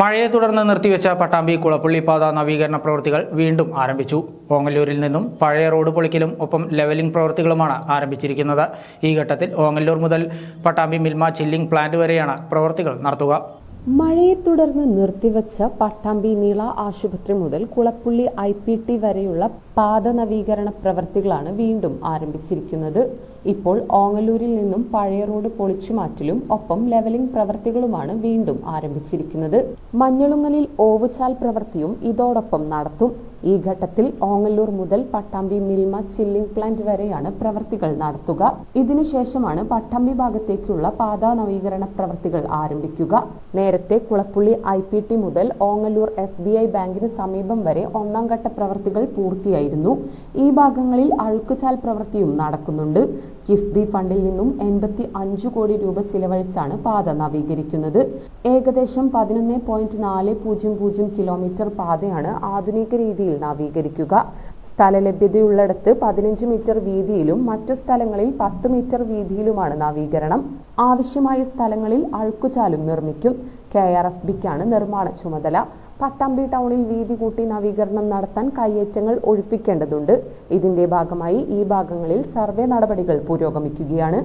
മഴയെ തുടർന്ന് നിർത്തിവെച്ച പട്ടാമ്പി കുളപ്പള്ളി നവീകരണ പ്രവൃത്തികൾ വീണ്ടും ആരംഭിച്ചു. ഓങ്ങല്ലൂരിൽ നിന്നും പഴയ റോഡ് പൊളിക്കലും ഒപ്പം ലെവലിംഗ് പ്രവൃത്തികളുമാണ് ആരംഭിച്ചിരിക്കുന്നത്. ഈ ഘട്ടത്തിൽ ഓങ്ങല്ലൂർ മുതൽ പട്ടാമ്പി മിൽമ ചില്ലിംഗ് പ്ലാന്റ് വരെയാണ് പ്രവൃത്തികൾ നടത്തുക. മഴയെ തുടർന്ന് നിർത്തിവച്ച പട്ടാമ്പി നീള ആശുപത്രി മുതൽ കുളപ്പുള്ളി ഐ പി ടി വരെയുള്ള പാത നവീകരണ പ്രവൃത്തികളാണ് വീണ്ടും ആരംഭിച്ചിരിക്കുന്നത്. ഇപ്പോൾ ഓങ്ങല്ലൂരിൽ നിന്നും പഴയ റോഡ് പൊളിച്ചു മാറ്റലും ഒപ്പം ലെവലിംഗ് പ്രവർത്തികളുമാണ് വീണ്ടും ആരംഭിച്ചിരിക്കുന്നത്. മഞ്ഞളുങ്ങലിൽ ഓവുചാൽ പ്രവൃത്തിയും ഇതോടൊപ്പം നടത്തും. ഈ ഘട്ടത്തിൽ ഓങ്ങല്ലൂർ മുതൽ പട്ടാമ്പി മിൽമ ചില്ലിംഗ് പ്ലാന്റ് വരെയാണ് പ്രവൃത്തികൾ നടത്തുക. ഇതിനുശേഷമാണ് പട്ടാമ്പി ഭാഗത്തേക്കുള്ള പാതാ നവീകരണ പ്രവൃത്തികൾ ആരംഭിക്കുക. നേരത്തെ കുളപ്പുള്ളി ഐ പി ടി മുതൽ ഓങ്ങല്ലൂർ എസ് ബി ഐ ബാങ്കിന് സമീപം വരെ ഒന്നാം ഘട്ട പ്രവൃത്തികൾ പൂർത്തിയായിരുന്നു. ഈ ഭാഗങ്ങളിൽ അഴുക്കുചാൽ പ്രവൃത്തിയും നടക്കുന്നുണ്ട്. കിഫ്ബി ഫണ്ടിൽ നിന്നും എൺപത്തി അഞ്ചു കോടി രൂപ ചിലവഴിച്ചാണ് പാത നവീകരിക്കുന്നത്. ഏകദേശം പതിനൊന്ന് പോയിന്റ് നാല് പൂജ്യം പൂജ്യം കിലോമീറ്റർ പാതയാണ് ആധുനിക രീതിയിൽ നവീകരിക്കുക. സ്ഥലലഭ്യതയുള്ളിടത്ത് പതിനഞ്ച് മീറ്റർ വീതിയിലും മറ്റു സ്ഥലങ്ങളിൽ പത്ത് മീറ്റർ വീതിയിലുമാണ് നവീകരണം. ആവശ്യമായ സ്ഥലങ്ങളിൽ അഴുക്കുചാലും നിർമ്മിക്കും. കെ ആർ എഫ് ബിക്കാണ് നിർമ്മാണ ചുമതല. പട്ടാമ്പി ടൗണിൽ വീതി കൂട്ടി നവീകരണം നടത്താൻ കയ്യേറ്റങ്ങൾ ഒഴിപ്പിക്കേണ്ടതുണ്ട്. ഇതിന്റെ ഭാഗമായി ഈ ഭാഗങ്ങളിൽ സർവേ നടപടികൾ പുരോഗമിക്കുകയാണ്.